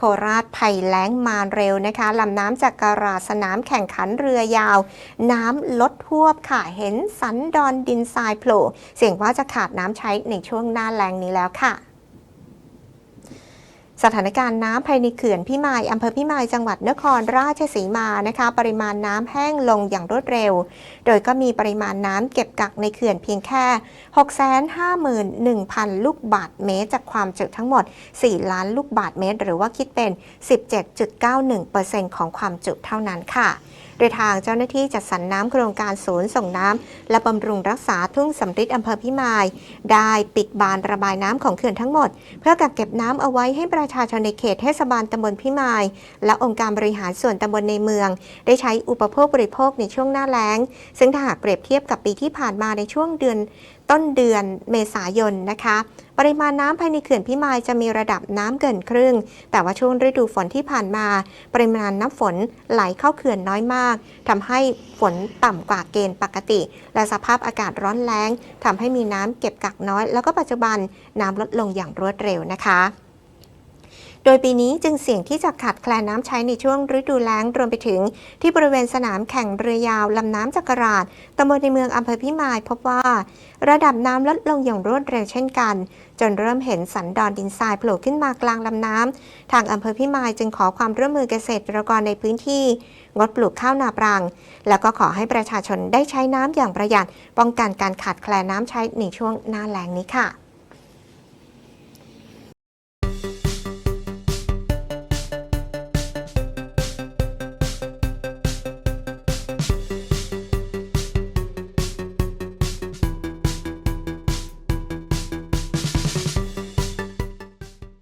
โคราชภัยแล้งมาเร็วนะคะลำน้ำจากการาสนามแข่งขันเรือยาว น้ำลดทวบค่ะเห็นสันดอนดินทรายโผล่เสี่ยงว่าจะขาดน้ำใช้ในช่วงหน้าแล้งนี้แล้วค่ะ สถานการณ์น้ำภายในเขื่อนพิมายอำเภอพิมายจังหวัดนครราชสีมานะคะ ปริมาณน้ำแห้งลงอย่างรวดเร็ว โดยก็มีปริมาณน้ำเก็บกักในเขื่อนเพียงแค่ 651,000 ลูกบาทเมตร จากความจุทั้งหมด 4 ล้านลูกบาทเมตร หรือว่าคิดเป็น 17.91%ของความจุเท่านั้นค่ะโดยทางเจ้าหน้าที่จัดสรรน้ำโครงการศูนย์ส่งน้ำและบำรุงรักษาทุ่งสำริดอำเภอพิมาย ได้ปิดบานระบายน้ำของเขื่อนทั้งหมด เพื่อกักเก็บน้ำเอาไว้ให้ประชาชนในเขตเทศบาลตำบลพิมาย และองค์การบริหารส่วนตำบลในเมือง ได้ใช้อุปโภคบริโภคในช่วงหน้าแล้ง ซึ่งถ้าหากเปรียบเทียบกับปีที่ผ่านมาในช่วงเดือนต้นเดือนเมษายนนะคะ ปริมาณน้ำภายในเขื่อนพิมายจะมีระดับน้ำเกินครึ่ง แต่ว่าช่วงฤดูฝนที่ผ่านมา ปริมาณน้ำฝนไหลเข้าเขื่อนน้อยมากทำให้ฝนต่ำกว่าเกณฑ์ปกติ และสภาพอากาศร้อนแล้งทำให้มีน้ำเก็บกักน้อย แล้วก็ปัจจุบันน้ำลดลงอย่างรวดเร็วนะคะ โดยปีนี้จึงเสี่ยงที่จะขาดแคลนน้ำใช้ในช่วงฤดูแล้งรวมไปถึง ที่บริเวณสนามแข่งเรือยาวลำน้ำจักราชตำบลในเมืองอำเภอพิมายพบว่า ระดับน้ำลดลงอย่างรวดเร็วเช่นกัน จนเริ่มเห็นสันดอนดินทรายโผล่ขึ้นมากลางลำน้ำทางอำเภอพิมายจึงขอความร่วมมือเกษตรกรในพื้นที่ งดปลูกข้าวนาปรัง แล้วก็ขอให้ประชาชนได้ใช้น้ำอย่างประหยัดป้องกันการขาดแคลนน้ำใช้ในช่วงหน้าแล้งนี้ค่ะ